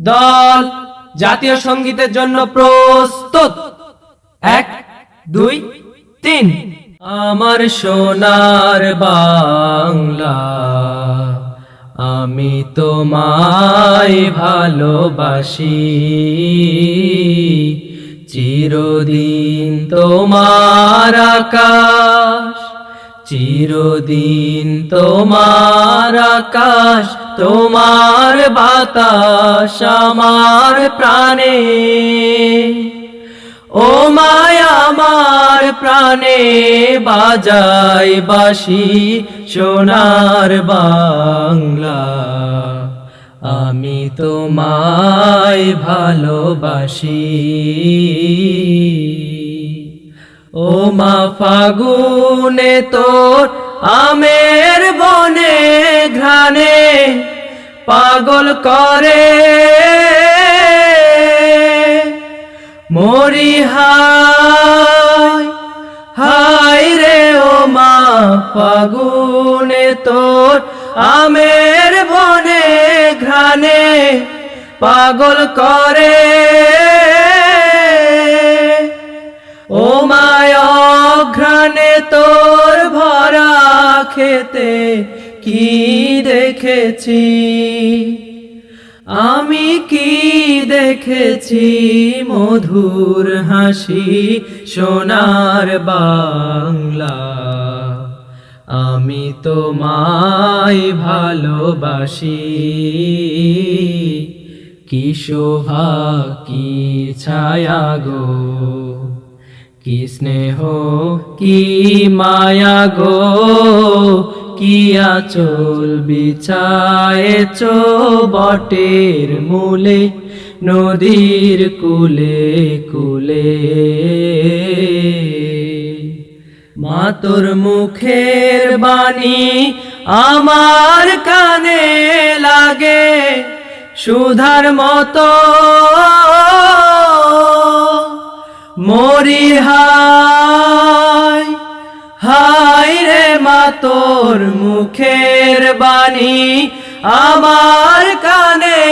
দল জাতীয় সঙ্গীতের জন্য প্রস্তুত। এক, দুই, তিন। আমার সোনার বাংলা, আমি তোমায় ভালোবাসি। চিরদিন তোমার আকাশ চিরদিন তোমার আকাশ, তোমার বাতাস আমার প্রাণে। ও মায়া আমার প্রাণে বাজাই বাসি সোনার বাংলা। আমি তোমায় ভালোবাসি। ও মা ফাগুনে তোর আমের বনে ঘ্রাণে পাগল করে। মরি হায় রে ও মা ফাগুনে তোর আমের বনে ঘ্রাণে পাগল করে। ও মায়া ঘ্রাণে তোর ভরা খেতে কি দেখেছি? আমি কি দেখেছি মধুর হাসি সোনার বাংলা? আমি তোমায় ভালোবাসি। কি শোভা, কি ছায়া গো? কি স্নেহ, কি মায়া গো? কি আচল বিছায়েছ বটের মূলে, নদীর কুলে কুলে? মা তোর মুখের বাণী আমার কানে লাগে, সুধার মতো মরি হাই হায় রে মা তোর মুখের বাণী, আমার কানে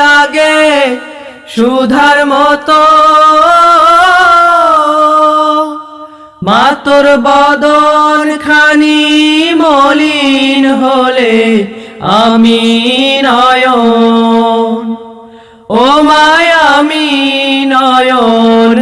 লাগে সুধার মতো। মা তোর বদন খানি মলিন হলে আমি নয়ন, ও মায়া আমি নয়ন।